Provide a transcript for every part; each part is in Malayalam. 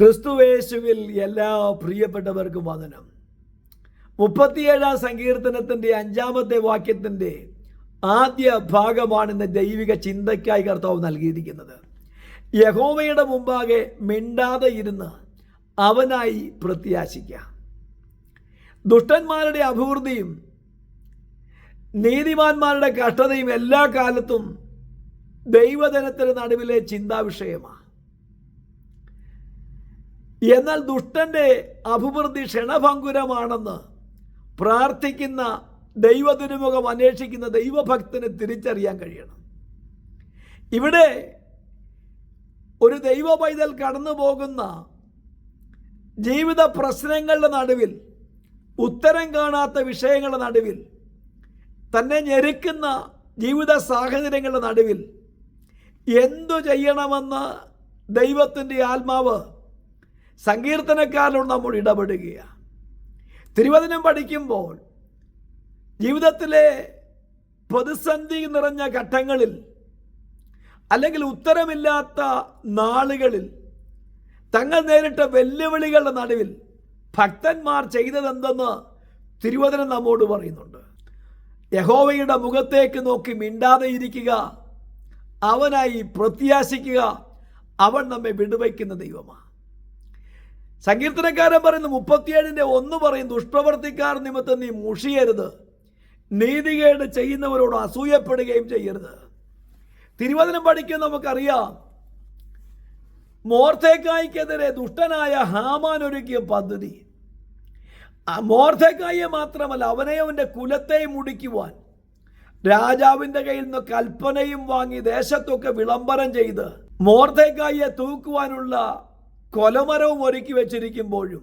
ക്രിസ്തുവേശുവിൽ എല്ലാ പ്രിയപ്പെട്ടവർക്കും വന്ദനം. മുപ്പത്തിയേഴാം സങ്കീർത്തനത്തിന്റെ അഞ്ചാമത്തെ വാക്യത്തിന്റെ ആദ്യ ഭാഗമാണ് ഇന്ന് ദൈവിക ചിന്തയ്ക്കായി കർത്താവ് നൽകിയിരിക്കുന്നത്. യഹോവയുടെ മുമ്പാകെ മിണ്ടാതെ ഇരുന്ന് അവനായി പ്രത്യാശിക്കാം. ദുഷ്ടന്മാരുടെ അഭിവൃദ്ധിയും നീതിമാന്മാരുടെ കഷ്ടതയും എല്ലാ കാലത്തും ദൈവജനത്തിന് നടുവിലെ ചിന്താവിഷയമാണ്. എന്നാൽ ദുഷ്ടന്റെ അഭിവൃദ്ധി ക്ഷണഭങ്കുരമാണെന്ന് പ്രാർത്ഥിക്കുന്ന ദൈവതിരുമുഖം അന്വേഷിക്കുന്ന ദൈവഭക്തന് തിരിച്ചറിയാൻ കഴിയണം. ഇവിടെ ഒരു ദൈവ പൈതൽ കടന്നു പോകുന്ന ജീവിത പ്രശ്നങ്ങളുടെ നടുവിൽ ഉത്തരം കാണാത്ത വിഷയങ്ങളുടെ നടുവിൽ തന്നെ ഞെരുക്കുന്ന ജീവിത സാഹചര്യങ്ങളുടെ നടുവിൽ എന്തു ചെയ്യണമെന്ന് ദൈവത്തിന്റെ ആത്മാവ് സങ്കീർത്തനക്കാരനോട് നമ്മൾ ഇടപെടുകയാണ്. തിരുവചനം പഠിക്കുമ്പോൾ ജീവിതത്തിലെ പ്രതിസന്ധി നിറഞ്ഞ ഘട്ടങ്ങളിൽ അല്ലെങ്കിൽ ഉത്തരമില്ലാത്ത നാളുകളിൽ തങ്ങൾ നേരിട്ട വെല്ലുവിളികളുടെ നടുവിൽ ഭക്തന്മാർ ചെയ്തതെന്തെന്ന് തിരുവചനം നമ്മോട് പറയുന്നുണ്ട്. യഹോവയുടെ മുഖത്തേക്ക് നോക്കി മിണ്ടാതെ ഇരിക്കുക അവനായി പ്രത്യാശിക്കുക അവൻ നമ്മെ വിടുവയ്ക്കുന്ന ദൈവമാണ്. സങ്കീർത്തനക്കാരൻ പറയുന്നു മുപ്പത്തിയേഴിന്റെ ഒന്ന് പറയും ദുഷ്പ്രവർത്തിക്കാർ നിമിത്തം നീ മുഷിയരുത്. നീതികേട് ചെയ്യുന്നവരോട് അസൂയപ്പെടുകയും ചെയ്യരുത്. തിരുവചനം പഠിക്കാൻ നമുക്കറിയാം മോർത്തേക്കായ്ക്കെതിരെ ദുഷ്ടനായ ഹാമാൻ ഒരുക്കിയ പദ്ധതി. മോർത്തേക്കായെ മാത്രമല്ല അവനെ അവന്റെ കുലത്തെയും മുടിക്കുവാൻ രാജാവിന്റെ കയ്യിൽ നിന്ന് കൽപ്പനയും വാങ്ങി ദേശത്തൊക്കെ വിളംബരം ചെയ്ത് മോർത്തേക്കായെ തൂക്കുവാനുള്ള കൊലമരവും ഒരുക്കി വെച്ചിരിക്കുമ്പോഴും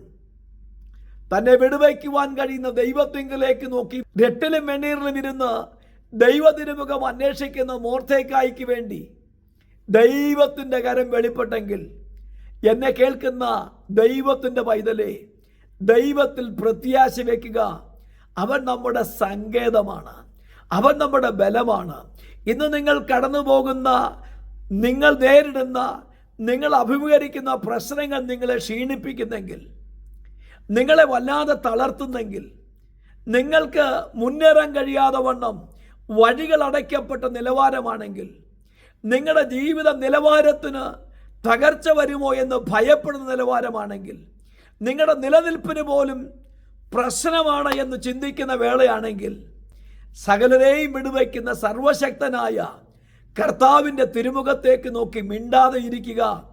തന്നെ വിടുവയ്ക്കുവാൻ കഴിയുന്ന ദൈവത്തിങ്കിലേക്ക് നോക്കി രട്ടിലും വെണ്ണീറിലും ഇരുന്ന് ദൈവതിരുമുഖം അന്വേഷിക്കുന്ന മോർത്തേക്കായിക്ക് വേണ്ടി ദൈവത്തിന്റെ കരം വെളിപ്പെട്ടെങ്കിൽ എന്നെ കേൾക്കുന്ന ദൈവത്തിന്റെ പൈതലെ ദൈവത്തിൽ പ്രത്യാശ വയ്ക്കുക അവൻ നമ്മുടെ സങ്കേതമാണ്. അവൻ നമ്മുടെ ബലമാണ്. ഇന്ന് നിങ്ങൾ കടന്നു പോകുന്ന നിങ്ങൾ നേരിടുന്ന നിങ്ങൾ അഭിമുഖീകരിക്കുന്ന പ്രശ്നങ്ങൾ നിങ്ങളെ ക്ഷീണിപ്പിക്കുന്നെങ്കിൽ നിങ്ങളെ വല്ലാതെ തളർത്തുന്നെങ്കിൽ നിങ്ങൾക്ക് മുന്നേറാൻ കഴിയാതെ വണ്ണം വഴികൾ അടയ്ക്കപ്പെട്ട നിലവാരമാണെങ്കിൽ നിങ്ങളുടെ ജീവിത നിലവാരത്തിന് തകർച്ച വരുമോ എന്ന് ഭയപ്പെടുന്ന നിലവാരമാണെങ്കിൽ നിങ്ങളുടെ നിലനിൽപ്പിന് പോലും പ്രശ്നമാണ് എന്ന് ചിന്തിക്കുന്ന വേളയാണെങ്കിൽ സകലരെയും വിടുവയ്ക്കുന്ന സർവശക്തനായ കർത്താവിന്റെ തിരുമുഖത്തേക്ക് നോക്കി മിണ്ടാതെ ഇരിക്കുക.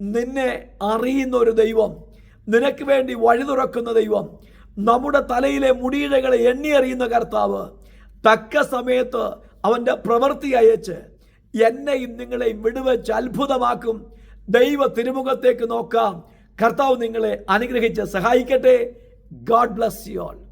നിന്നെ അറിയുന്ന ഒരു ദൈവം നിനക്ക് വേണ്ടി വഴി തുറക്കുന്ന ദൈവം നമ്മുടെ തലയിലെ മുടിയിഴകളെ എണ്ണി അറിയുന്ന കർത്താവ് തക്ക സമയത്ത് അവന്റെ പ്രവൃത്തി അയച്ച് എന്നെയും നിങ്ങളെയും വിടുവെച്ച് അത്ഭുതമാക്കും. ദൈവ തിരുമുഖത്തേക്ക് നോക്കാം. കർത്താവ് നിങ്ങളെ അനുഗ്രഹിച്ച് സഹായിക്കട്ടെ. God bless you all